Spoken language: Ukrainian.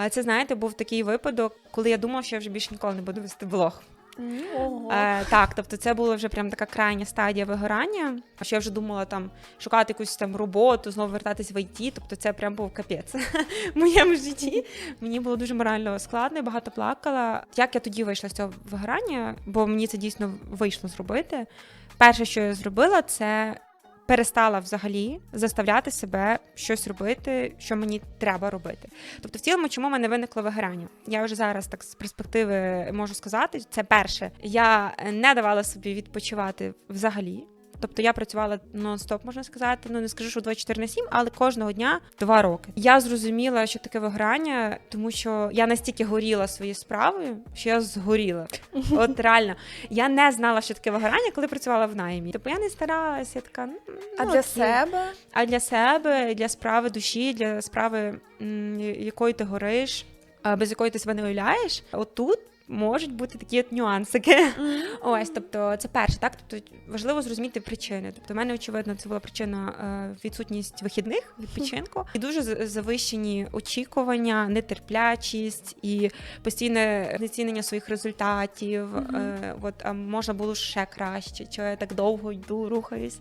А це знаєте, був такий випадок, коли я думала, що я вже більше ніколи не буду вести блог. Ого. Е, так, тобто це була вже прям така крайня стадія вигорання. Що я вже думала там шукати якусь там роботу, знову вертатись в ІТ. Тобто це прям був капець в моєму житті. Мені було дуже морально складно, я багато плакала. Як я тоді вийшла з цього вигорання, бо мені це дійсно вийшло зробити. Перше, що я зробила, це перестала взагалі заставляти себе щось робити, що мені треба робити. Тобто, в цілому, чому в мене виникло вигорання? Я вже зараз так з перспективи можу сказати. Це перше, я не давала собі відпочивати взагалі. Тобто я працювала нон-стоп, можна сказати. Ну не скажу, що 24 на 7, але кожного дня два роки. Я зрозуміла, що таке вигорання, тому що я настільки горіла своєю справою, що я згоріла. От реально, я не знала, що таке вигорання, коли працювала в наймі. Тобто я не старалася, я така ну, А ну, для себе? а для себе, для справи душі, для справи, м, якої ти гориш, без якої ти себе не уявляєш, отут можуть бути такі от нюансики. Ось, тобто, це перше, так? Тобто важливо зрозуміти причини. Тобто, в мене очевидно, це була причина е, відсутність вихідних відпочинку і дуже завищені очікування, нетерплячість і постійне знецінення своїх результатів. Е, от а можна було ще краще, що я так довго йду, рухаюсь.